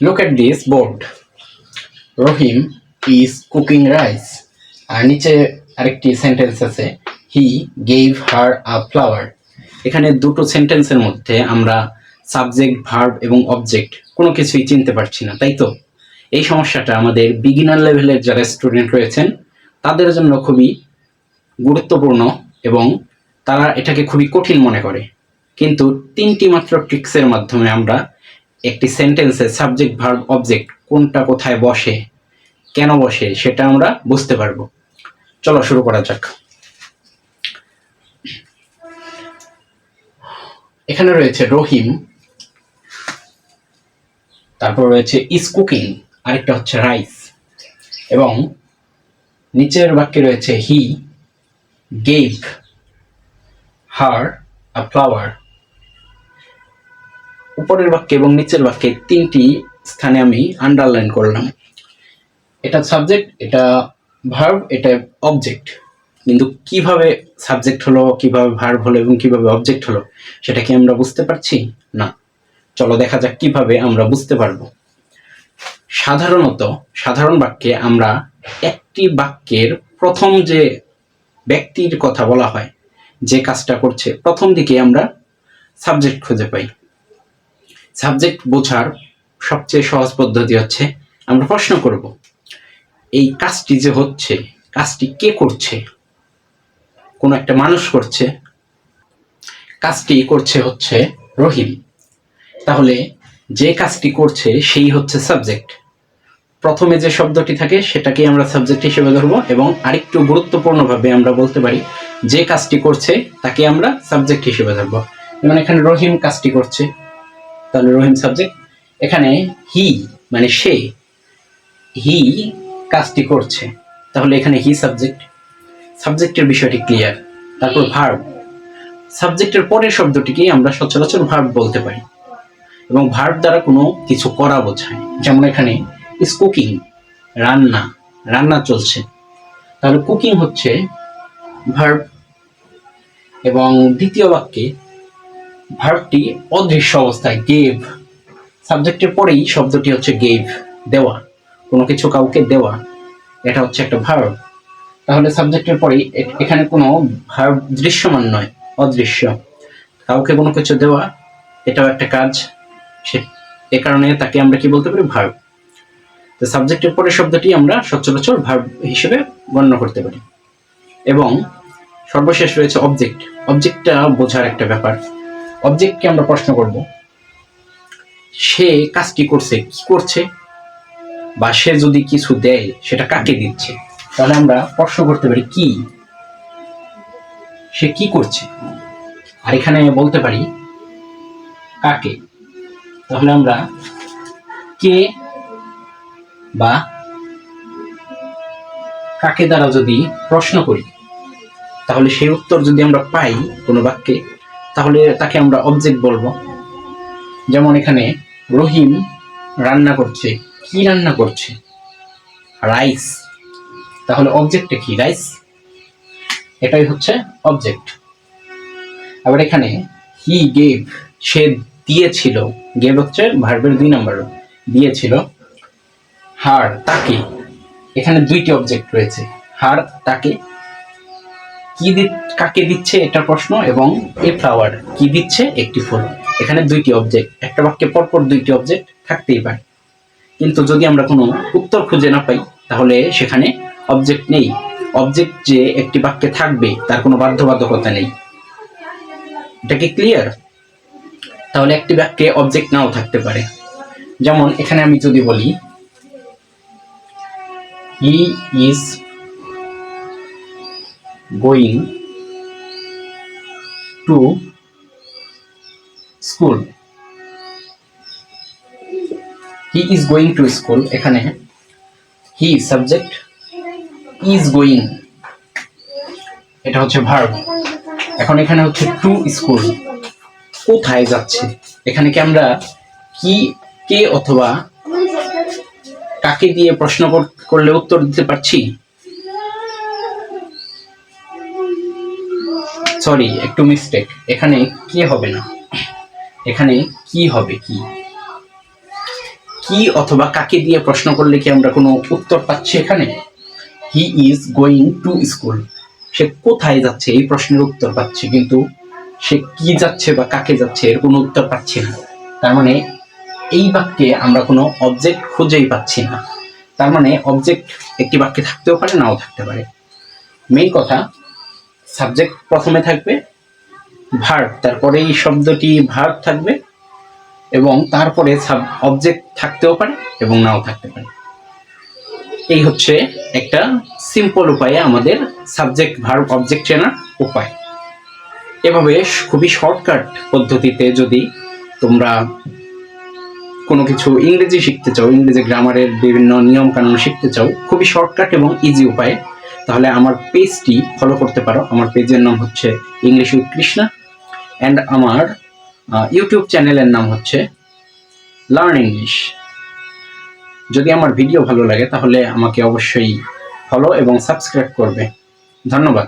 Look at this board. Rahim is cooking rice. আর নিচে আরেকটি sentence আছে he gave her a flower এখানে দুটো সেন্টেন্সের মধ্যে আমরা সাবজেক্ট ভার্ব এবং অবজেক্ট কোনো কিছুই চিনতে পারছি না, তাই তো এই সমস্যাটা আমাদের বিগিনার লেভেলের যারা স্টুডেন্ট রয়েছেন, তাদের জন্য খুবই গুরুত্বপূর্ণ এবং তারা এটাকে খুবই কঠিন মনে করে কিন্তু তিনটি মাত্র ট্রিক্সের মাধ্যমে আমরা একটি সেন্টেন্সে সাবজেক্ট ভার্ব অবজেক্ট কোনটা কোথায় বসে, কেন বসে, সেটা আমরা বুঝতে পারব। চলো শুরু করা যাক। এখানে রয়েছে রহিম, তারপর রয়েছে ইস কুকিং আরেকটা হচ্ছে রাইস এবং নিচের বাক্যে রয়েছে he gave her a flower উপরের বাক্যে এবং নিচের বাক্যে তিনটি স্থানে আমি আন্ডারলাইন করলাম। এটা সাবজেক্ট এটা ভার্ব এটা অবজেক্ট কিন্তু কীভাবে সাবজেক্ট হলো, কীভাবে ভার্ব হলো এবং কীভাবে অবজেক্ট হলো, সেটা কি আমরা বুঝতে পারছি? না। চলো দেখা যাক কীভাবে আমরা বুঝতে পারব। সাধারণত, সাধারণ বাক্যে আমরা একটি বাক্যের প্রথম যে ব্যক্তির কথা বলা হয়, যে কাজটা করছে, প্রথম দিকে আমরা সাবজেক্ট খুঁজে পাই। সাবজেক্ট বোঝার সবচেয়ে সহজ পদ্ধতি হচ্ছে, আমরা প্রশ্ন করব, এই কাজটি যে হচ্ছে, কাজটি কে করছে? কোনো একটা মানুষ করছে, কাজটি করছে হচ্ছে রহিম। তাহলে যে কাজটি করছে, সেই হচ্ছে সাবজেক্ট। প্রথমে যে শব্দটি থাকে, সেটাকে আমরা সাবজেক্ট হিসেবে ধরবো এবং আরেকটু গুরুত্বপূর্ণভাবে আমরা বলতে পারি, যে কাজটি করছে, তাকে আমরা সাবজেক্ট হিসেবে ধরবো। যেমন এখানে রহিম কাজটি করছে তাহলে রহিম সাবজেক্ট এখানে হি মানে সে হি কাজটি করছে। তাহলে এখানে হি সাবজেক্ট সাবজেক্টের বিষয়টি ক্লিয়ার তারপর ভার্ব সাবজেক্টের পরের শব্দটিকেই আমরা সচরাচর ভার্ব বলতে পারি। এবং ভার্ব দ্বারা কোনো কিছু করা বোঝায়। যেমন এখানে ইস কুকিং রান্না রান্না চলছে। তাহলে কুকিং হচ্ছে ভার্ব এবং দ্বিতীয় বাক্যে ভার্বটি অদৃশ্য অবস্থায় গেভ। সাবজেক্টের পরেই শব্দটি হচ্ছে গেভ, দেওয়া। কোনো কিছু কাউকে দেওয়া, এটা হচ্ছে একটা ভার্ব। তাহলে সাবজেক্টের পরেই এখানে কোনো ভার্ব দৃশ্যমান নয়, অদৃশ্য। কাউকে কোনো কিছু দেওয়া, এটাও একটা কাজ। সে এ কারণে তাকে আমরা কি বলতে পারি? ভার্ব। তো সাবজেক্টের পরের শব্দটি আমরা সচরাচর ভার্ব হিসেবে গণ্য করতে পারি। এবং সর্বশেষ রয়েছে অবজেক্ট অবজেক্টটা বোঝার একটা ব্যাপার। অবজেক্টকে আমরা প্রশ্ন করব, সে কাজটি করছে, কি করছে? বা সে যদি কিছু দেয়, সেটা কাকে দিচ্ছে? তাহলে আমরা প্রশ্ন করতে পারি, কি? সে কি করছে? আর এখানে বলতে পারি, কাকে? তাহলে আমরা কে বা কাকে দ্বারা যদি প্রশ্ন করি, তাহলে সেই উত্তর যদি আমরা পাই কোনো বাক্যে তাহলে তাকে আমরা অবজেক্ট বলব। যেমন এখানে রহিম রান্না করছে, কি রান্না করছে? রাইস তাহলে অবজেক্টটা কি? রাইস এটাই হচ্ছে অবজেক্ট আবার এখানে হি গেভ সে দিয়েছিল গেভ হচ্ছে ভার্বের দুই নম্বর দিয়েছিল হার তাকে। এখানে দুইটি অবজেক্ট রয়েছে হার তাকে কি কাকে দিচ্ছে এটা প্রশ্ন এবং এ ফ্লাওয়ার কি দিচ্ছে একটি ফুল। এখানে দুইটি অবজেক্ট একটা বাক্যে পরপর দুইটি অবজেক্ট থাকতেই পারে। কিন্তু যদি আমরা কোনো উত্তর খুঁজে না পাই, তাহলে সেখানে অবজেক্ট নেই। অবজেক্ট যে একটি বাক্যে থাকবে, তার কোনো বাধ্যবাধকতা নেই। এটা কি ক্লিয়ার তাহলে একটি বাক্যে অবজেক্ট নাও থাকতে পারে। যেমন এখানে আমি যদি বলি he is going to school he is going to school এখানে হি সাবজেক্ট ইজ গোয়িং এটা হচ্ছে ভার্ব এখন এখানে হচ্ছে টু স্কুল কোথায় যাচ্ছে? এখানে কি আমরা কি, কে অথবা কাকে দিয়ে প্রশ্ন করলে উত্তর দিতে পারছি? সরি একটু মিস্টেক এখানে কে হবে না? এখানে কি হবে কি? কি অথবা কাকে দিয়ে প্রশ্ন করলে কি আমরা কোনো উত্তর পাচ্ছি এখানে? He is going to school সে কোথায় যাচ্ছে? এই প্রশ্নের উত্তর পাচ্ছি, কিন্তু সে কি যাচ্ছে বা কাকে যাচ্ছে এর কোনো উত্তর পাচ্ছি না। তার মানে এই বাক্যে আমরা কোনো অবজেক্ট খুঁজেই পাচ্ছি না। তার মানে অবজেক্ট একটি বাক্যে থাকতেও পারে, নাও থাকতে পারে। মেইন কথা সাবজেক্ট প্রথমে থাকবে ভার্ব তারপরে এই শব্দটি ভার্ব থাকবে এবং তারপরে সাব অবজেক্ট থাকতেও পারে এবং নাও থাকতে পারে। এই হচ্ছে একটা সিম্পল উপায়ে আমাদের সাবজেক্ট ভার্ব অবজেক্ট চেনার উপায়। এভাবে খুবই শর্টকাট পদ্ধতিতে যদি তোমরা কোনো কিছু ইংরেজি শিখতে চাও, ইংরেজি গ্রামারের বিভিন্ন নিয়ম কানুন শিখতে চাও, খুবই শর্টকাট এবং ইজি উপায়ে তাহলে আমার পেজটি ফলো করতে পারো। আমার পেজের নাম হচ্ছে ইংলিশ উইথ কৃষ্ণা অ্যান্ড আমার ইউটিউব চ্যানেলের নাম হচ্ছে লার্ন ইংলিশ যদি আমার ভিডিও ভালো লাগে তাহলে আমাকে অবশ্যই ফলো এবং সাবস্ক্রাইব করবে। ধন্যবাদ।